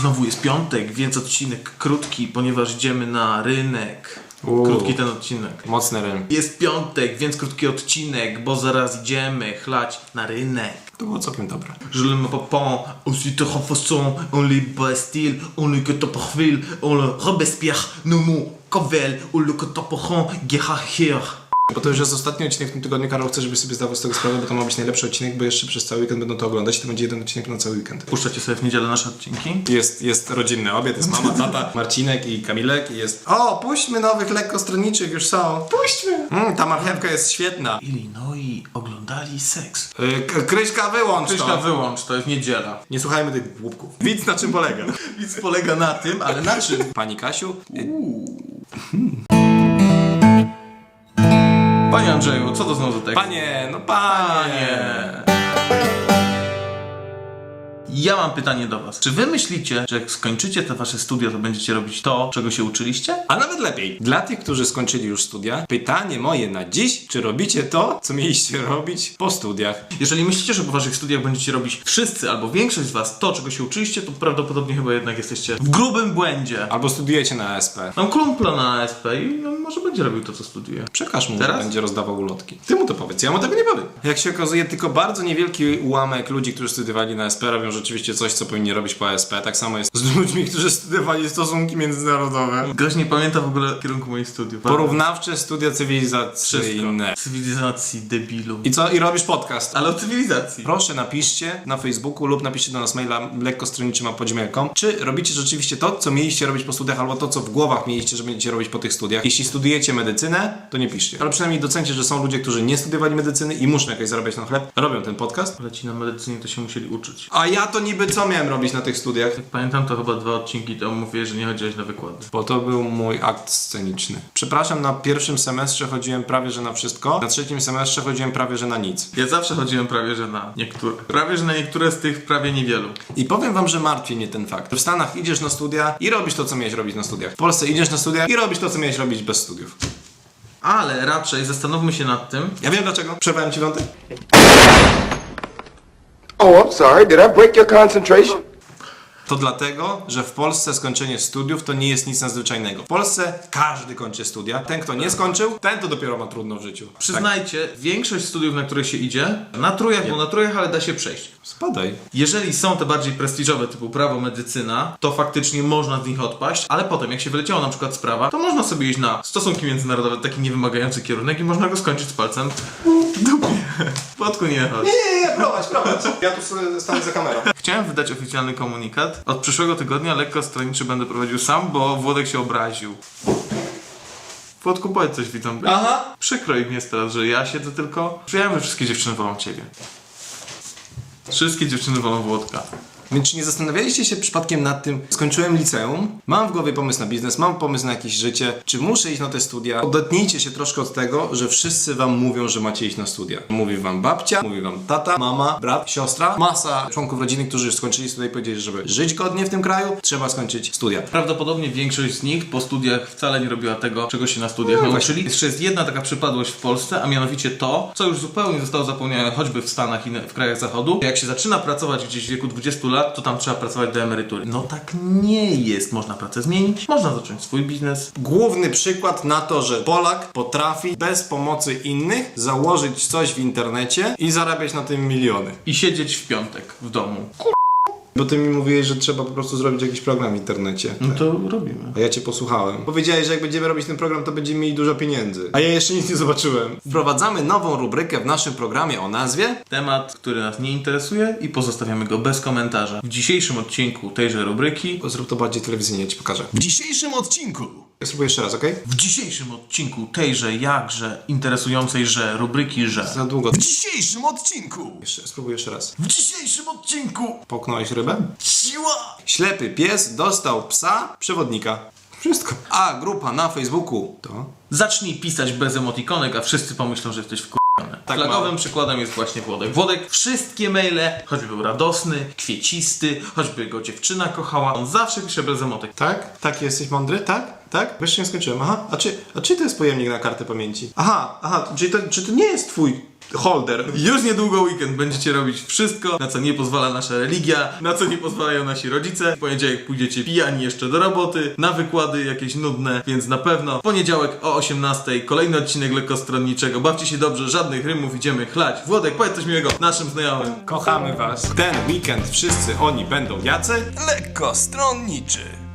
Znowu jest piątek, więc odcinek krótki, ponieważ idziemy na rynek. Uuu. Krótki ten odcinek. Mocny rym. Jest piątek, więc krótki odcinek, bo zaraz idziemy chlać na rynek. To było całkiem dobre. Je le me papon, aussi te façon, on les Bastille, on le que parfil, on le Robespierre, nous nous, Covel, on le guerra hier. Bo to już jest ostatni odcinek w tym tygodniu, Karol chce, żebyś sobie zdawał z tego sprawę, bo to ma być najlepszy odcinek, bo jeszcze przez cały weekend będą to oglądać i to będzie jeden odcinek na cały weekend. Puszczacie sobie w niedzielę nasze odcinki? Jest, jest rodzinny obiad, jest mama, tata, Marcinek i Kamilek i jest O, puśćmy nowych lekkostronniczych, już są. Puśćmy. Mm, ta marchewka jest świetna. Illinois oglądali seks. Yy, K- Kryśka, wyłącz Krzyśka, to. wyłącz, to jest niedziela. Nie słuchajmy tych głupków. Widz na czym polega. Nic polega na tym, ale na czym? Pani Kasiu, y, Panie Andrzeju, co to znowu za tekst? panie, no panie. Ja mam pytanie do was. Czy wy myślicie, że jak skończycie te wasze studia, to będziecie robić to, czego się uczyliście? A nawet lepiej. Dla tych, którzy skończyli już studia, pytanie moje na dziś, czy robicie to, co mieliście robić po studiach? Jeżeli myślicie, że po waszych studiach będziecie robić wszyscy albo większość z was to, czego się uczyliście, to prawdopodobnie chyba jednak jesteście w grubym błędzie. Albo studiujecie na ASP. Mam kumpla na ASP i no, może będzie robił to, co studiuje. Przekaż mu, Teraz? że będzie rozdawał ulotki. Ty mu to powiedz, ja mu tego nie powiem. Jak się okazuje, tylko bardzo niewielki ułamek ludzi, którzy studiowali na ASP robią rzeczywiście coś, co powinni robić po ASP. Tak samo jest z ludźmi, którzy studiowali stosunki międzynarodowe. Gość nie pamięta w ogóle kierunku moich studiów. Porównawcze studia cywilizacyjne. Cywilizacji debilu. I co? I robisz podcast. Ale o cywilizacji. Proszę napiszcie na Facebooku lub napiszcie do nas maila lekkostronniczym.com czy robicie rzeczywiście to, co mieliście robić po studiach, albo to, co w głowach mieliście, że będziecie robić po tych studiach. Jeśli studiujecie medycynę, to nie piszcie. Ale przynajmniej docencie, że są ludzie, którzy nie studiowali medycyny i muszą jakoś zarabiać na chleb, robią ten podcast. Ale ci na medycynie to się musieli uczyć. A ja to niby co miałem robić na tych studiach? Jak pamiętam, to chyba dwa odcinki temu mówię, że nie chodziłeś na wykłady. Bo to był mój akt sceniczny. Przepraszam, na pierwszym semestrze chodziłem prawie że na wszystko, na trzecim semestrze chodziłem prawie że na nic. Ja zawsze chodziłem prawie, że na niektóre. Prawie, że na niektóre z tych prawie niewielu. I powiem wam, że martwi mnie ten fakt. W Stanach idziesz na studia i robisz to, co miałeś robić na studiach. W Polsce idziesz na studia i robisz to, co miałeś robić bez studiów. Ale raczej zastanówmy się nad tym, Ja wiem dlaczego. Przerwałem ci wątek? Oh, I'm sorry. Did I break your concentration? To dlatego, że w Polsce skończenie studiów to nie jest nic nadzwyczajnego. W Polsce każdy kończy studia. Ten, kto nie skończył, ten to dopiero ma trudno w życiu. Tak. przyznajcie, większość studiów, na które się idzie, na trójach, bo na trójach, ale da się przejść. Spadaj. Jeżeli są te bardziej prestiżowe, typu prawo, medycyna, to faktycznie można z nich odpaść, ale potem, jak się wyleciało na przykład sprawa, to można sobie iść na stosunki międzynarodowe, taki niewymagający kierunek i można go skończyć z palcem w dupie. Wodku nie chodź. Prowadź, prowadź. Ja tu stanę za kamerą. Chciałem wydać oficjalny komunikat. Od przyszłego tygodnia lekko stronniczy będę prowadził sam, bo Włodek się obraził. Włodku, powiedz coś widzom. Aha. Przykro im jest teraz, że ja siedzę tylko. Wiem, że wszystkie dziewczyny wolą ciebie. Wszystkie dziewczyny wolą Włodka. Więc czy nie zastanawialiście się przypadkiem nad tym, skończyłem liceum, mam w głowie pomysł na biznes, mam pomysł na jakieś życie, czy muszę iść na te studia? Odetnijcie się troszkę od tego, że wszyscy wam mówią, że macie iść na studia. Mówi wam babcia, mówi wam tata, mama, brat, siostra, masa członków rodziny, którzy już skończyli studia i powiedzieli, że żeby żyć godnie w tym kraju, trzeba skończyć studia. Prawdopodobnie większość z nich po studiach wcale nie robiła tego, czego się na studiach No nauczyli. Jeszcze jest jedna taka przypadłość w Polsce, a mianowicie to, co już zupełnie zostało zapomniane choćby w Stanach i w krajach zachodu. Jak się zaczyna pracować gdzieś w wieku 20 lat, to tam trzeba pracować do emerytury. No tak nie jest. Można pracę zmienić, można zacząć swój biznes. Główny przykład na to, że Polak potrafi bez pomocy innych założyć coś w internecie i zarabiać na tym miliony. I siedzieć w piątek w domu. Bo ty mi mówiłeś, że trzeba po prostu zrobić jakiś program w internecie. No to robimy. A ja cię posłuchałem. Powiedziałeś, że jak będziemy robić ten program, to będziemy mieli dużo pieniędzy. A ja jeszcze nic nie zobaczyłem. Wprowadzamy nową rubrykę w naszym programie o nazwie Temat, który nas nie interesuje i pozostawiamy go bez komentarza. W dzisiejszym odcinku tejże rubryki Zrób to bardziej telewizyjnie, ja ci pokażę. W dzisiejszym odcinku Ja spróbuję jeszcze raz, okej? W dzisiejszym odcinku tejże jakże interesującej że rubryki że. Za długo. W dzisiejszym odcinku! Jeszcze, spróbuję jeszcze raz. W dzisiejszym odcinku! Połknąłeś rybę? Siła! Ślepy pies dostał psa przewodnika. Wszystko. A grupa na Facebooku to... Zacznij pisać bez emotikonek, a wszyscy pomyślą, że jesteś wkurwiony. Tak Flagowym mało. przykładem jest właśnie Włodek. Włodek wszystkie maile, choćby był radosny, kwiecisty, choćby go dziewczyna kochała, on zawsze pisze bez emotek. Tak? Tak, jesteś mądry? Tak? Tak? Bo Jeszcze nie skończyłem. Aha. A czy, a czy to jest pojemnik na kartę pamięci? Aha, aha. Czyli to, czy to nie jest twój holder. Już niedługo weekend będziecie robić wszystko, na co nie pozwala nasza religia, na co nie pozwalają nasi rodzice. W poniedziałek pójdziecie pijani jeszcze do roboty, na wykłady jakieś nudne, więc na pewno w poniedziałek o 18 kolejny odcinek lekkostronniczego. Bawcie się dobrze, żadnych rymów, idziemy chlać. Włodek, powiedz coś miłego naszym znajomym. Kochamy was. Ten weekend wszyscy oni będą jacy? Lekko stronniczy.